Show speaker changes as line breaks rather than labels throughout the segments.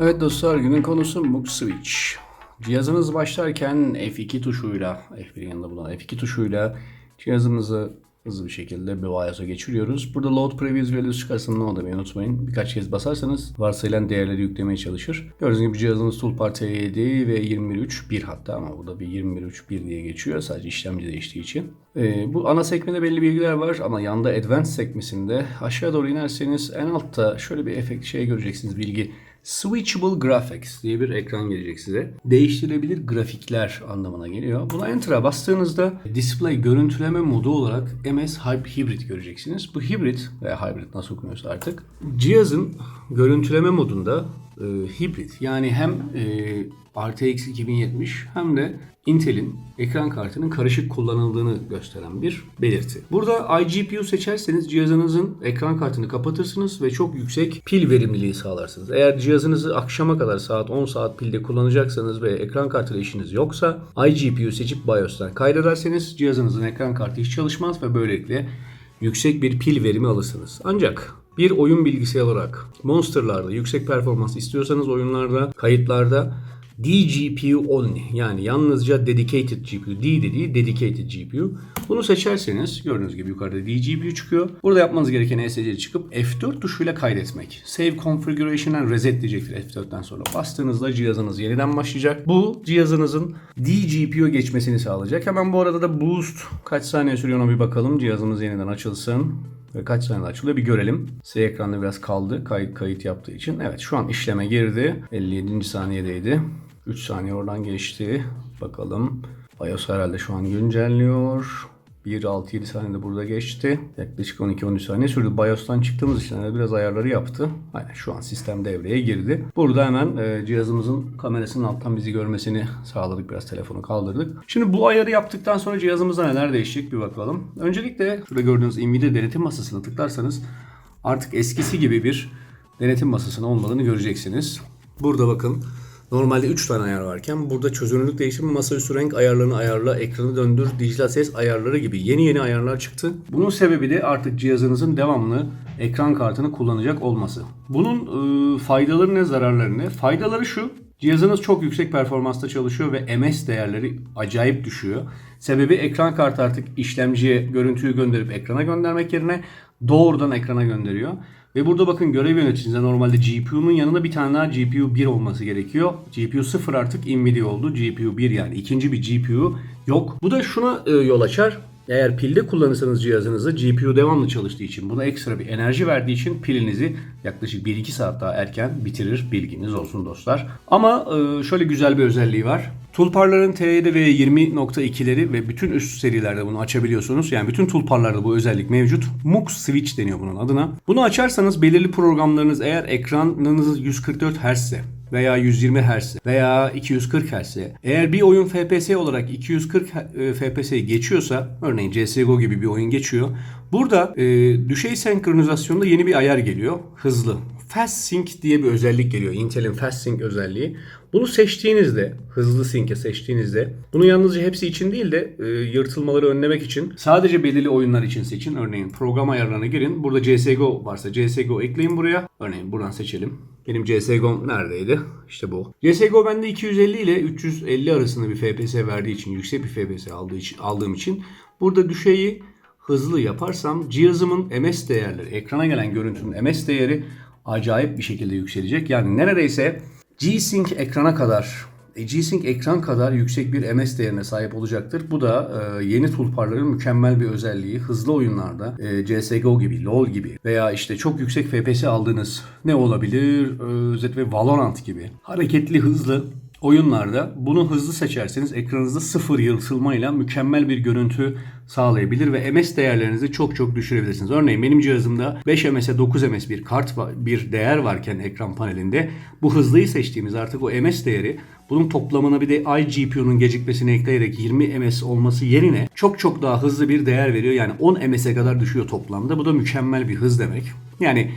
Evet dostlar günün konusu MUX Switch. Cihazınız başlarken F2 tuşuyla, F1'in yanında bulunan F2 tuşuyla cihazımızı hızlı bir şekilde BIOS'a geçiriyoruz. Burada Load Previous Values çıkarsın ne demeyi unutmayın. Birkaç kez basarsanız varsayılan değerleri yüklemeye çalışır. Gördüğünüz gibi cihazımız Toolbar T7 ve 21.3.1 hatta ama burada bir 21.3.1 diye geçiyor. Sadece işlemci değiştiği için. Ee, bu ana sekmede belli bilgiler var ama yanda Advanced sekmesinde aşağı doğru inerseniz en altta şöyle bir efekt şey göreceksiniz bilgi. Switchable Graphics diye bir ekran gelecek size. Değiştirilebilir grafikler anlamına geliyor. Buna Enter'a bastığınızda display görüntüleme modu olarak MS Hybrid göreceksiniz. Bu hibrit veya hybrid nasıl okunuyorsa artık cihazın görüntüleme modunda e, hibrit yani hem e, RTX 2070 hem de Intel'in ekran kartının karışık kullanıldığını gösteren bir belirti. Burada iGPU seçerseniz cihazınızın ekran kartını kapatırsınız ve çok yüksek pil verimliliği sağlarsınız. Eğer cihazınızı akşama kadar saat 10 saat pilde kullanacaksanız ve ekran kartıyla işiniz yoksa iGPU seçip BIOS'tan kaydederseniz cihazınızın ekran kartı hiç çalışmaz ve böylelikle yüksek bir pil verimi alırsınız. Ancak bir oyun bilgisayarı olarak Monster'larda yüksek performans istiyorsanız oyunlarda, kayıtlarda DGPU only yani yalnızca dedicated GPU, D dediği dedicated GPU. Bunu seçerseniz gördüğünüz gibi yukarıda DGPU çıkıyor. Burada yapmanız gereken ESC'ye çıkıp F4 tuşuyla kaydetmek. Save Configuration and Reset diyecektir F4'ten sonra. Bastığınızda cihazınız yeniden başlayacak. Bu cihazınızın DGPU geçmesini sağlayacak. Hemen bu arada da Boost kaç saniye sürüyor ona bir bakalım. Cihazımız yeniden açılsın. Ve kaç saniyede açılıyor bir görelim. S ekranda biraz kaldı kayıt, kayıt yaptığı için. Evet şu an işleme girdi. 57. saniyedeydi. 3 saniye oradan geçti. Bakalım. BIOS herhalde şu an güncelliyor. 1-6-7 saniyede burada geçti. Yaklaşık 12-13 saniye sürdü. BIOS'tan çıktığımız için de biraz ayarları yaptı. Aynen şu an sistem devreye girdi. Burada hemen e, cihazımızın kamerasının alttan bizi görmesini sağladık. Biraz telefonu kaldırdık. Şimdi bu ayarı yaptıktan sonra cihazımızda neler değişecek bir bakalım. Öncelikle şurada gördüğünüz Nvidia denetim masasına tıklarsanız artık eskisi gibi bir denetim masasının olmadığını göreceksiniz. Burada bakın Normalde 3 tane ayar varken burada çözünürlük değişimi, masaüstü renk ayarlarını ayarla, ekranı döndür, dijital ses ayarları gibi yeni yeni ayarlar çıktı. Bunun sebebi de artık cihazınızın devamlı ekran kartını kullanacak olması. Bunun e, faydaları ne, zararları ne? Faydaları şu. Cihazınız çok yüksek performansta çalışıyor ve MS değerleri acayip düşüyor. Sebebi ekran kartı artık işlemciye görüntüyü gönderip ekrana göndermek yerine doğrudan ekrana gönderiyor. Ve burada bakın görev yöneticisinde normalde GPU'nun yanında bir tane daha GPU 1 olması gerekiyor. GPU 0 artık Nvidia oldu. GPU 1 yani ikinci bir GPU yok. Bu da şuna e, yol açar. Eğer pilde kullanırsanız cihazınızı GPU devamlı çalıştığı için buna ekstra bir enerji verdiği için pilinizi yaklaşık 1-2 saat daha erken bitirir bilginiz olsun dostlar. Ama e, şöyle güzel bir özelliği var. Toolbar'ların T7 ve 20.2'leri ve bütün üst serilerde bunu açabiliyorsunuz. Yani bütün toolbar'larda bu özellik mevcut. MUX Switch deniyor bunun adına. Bunu açarsanız belirli programlarınız eğer ekranınız 144 Hz veya 120 Hz veya 240 Hz. Eğer bir oyun FPS olarak 240 FPS'yi geçiyorsa örneğin CSGO gibi bir oyun geçiyor. Burada e, düşey senkronizasyonda yeni bir ayar geliyor. Hızlı. Fast Sync diye bir özellik geliyor. Intel'in Fast Sync özelliği. Bunu seçtiğinizde, hızlı sync'e seçtiğinizde, bunu yalnızca hepsi için değil de e, yırtılmaları önlemek için sadece belirli oyunlar için seçin. Örneğin program ayarlarına girin. Burada CSGO varsa CSGO ekleyin buraya. Örneğin buradan seçelim. Benim CSGO neredeydi? İşte bu. CSGO bende 250 ile 350 arasında bir FPS verdiği için, yüksek bir FPS aldığı için, aldığım için burada düşeyi hızlı yaparsam cihazımın MS değerleri, ekrana gelen görüntünün MS değeri acayip bir şekilde yükselecek. Yani neredeyse G-Sync ekrana kadar e, G-Sync ekran kadar yüksek bir MS değerine sahip olacaktır. Bu da e, yeni toolbarların mükemmel bir özelliği. Hızlı oyunlarda e, CSGO gibi, LoL gibi veya işte çok yüksek FPS aldığınız ne olabilir? E, özellikle Valorant gibi. Hareketli, hızlı oyunlarda bunu hızlı seçerseniz ekranınızda sıfır yırtılmayla mükemmel bir görüntü sağlayabilir ve MS değerlerinizi çok çok düşürebilirsiniz. Örneğin benim cihazımda 5 MS'e 9 MS bir kart bir değer varken ekran panelinde bu hızlıyı seçtiğimiz artık o MS değeri bunun toplamına bir de iGPU'nun gecikmesini ekleyerek 20 MS olması yerine çok çok daha hızlı bir değer veriyor. Yani 10 MS'e kadar düşüyor toplamda. Bu da mükemmel bir hız demek. Yani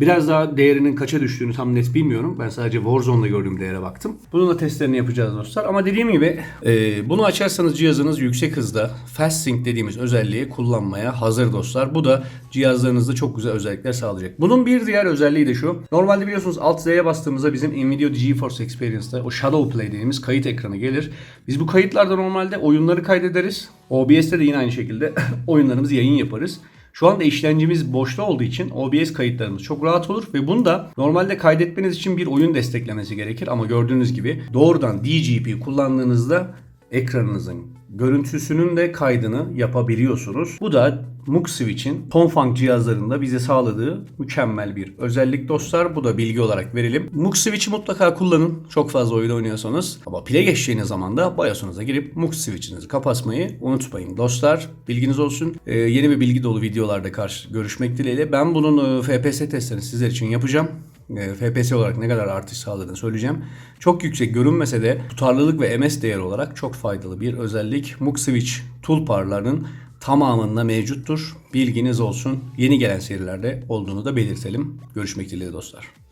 Biraz daha değerinin kaça düştüğünü tam net bilmiyorum. Ben sadece Warzone'da gördüğüm değere baktım. Bunun da testlerini yapacağız dostlar. Ama dediğim gibi e, bunu açarsanız cihazınız yüksek hızda Fast Sync dediğimiz özelliği kullanmaya hazır dostlar. Bu da cihazlarınızda çok güzel özellikler sağlayacak. Bunun bir diğer özelliği de şu. Normalde biliyorsunuz Alt Z'ye bastığımızda bizim Nvidia GeForce Experience'da o Shadow Play dediğimiz kayıt ekranı gelir. Biz bu kayıtlarda normalde oyunları kaydederiz. OBS'te de yine aynı şekilde oyunlarımızı yayın yaparız. Şu anda işlemcimiz boşta olduğu için OBS kayıtlarımız çok rahat olur ve bunu da normalde kaydetmeniz için bir oyun desteklemesi gerekir. Ama gördüğünüz gibi doğrudan DGP kullandığınızda ekranınızın görüntüsünün de kaydını yapabiliyorsunuz. Bu da MUX Switch'in Tonfang cihazlarında bize sağladığı mükemmel bir özellik dostlar. Bu da bilgi olarak verelim. MUX Switch'i mutlaka kullanın. Çok fazla oyun oynuyorsanız. Ama pile geçeceğiniz zaman da BIOS'unuza girip MUX Switch'inizi kapatmayı unutmayın dostlar. Bilginiz olsun. Ee, yeni ve bilgi dolu videolarda karşı görüşmek dileğiyle. Ben bunun e, FPS testlerini sizler için yapacağım. E, FPS olarak ne kadar artış sağladığını söyleyeceğim. Çok yüksek görünmese de tutarlılık ve MS değeri olarak çok faydalı bir özellik. MUX Switch toolbarlarının tamamında mevcuttur. Bilginiz olsun. Yeni gelen serilerde olduğunu da belirtelim. Görüşmek dileğiyle dostlar.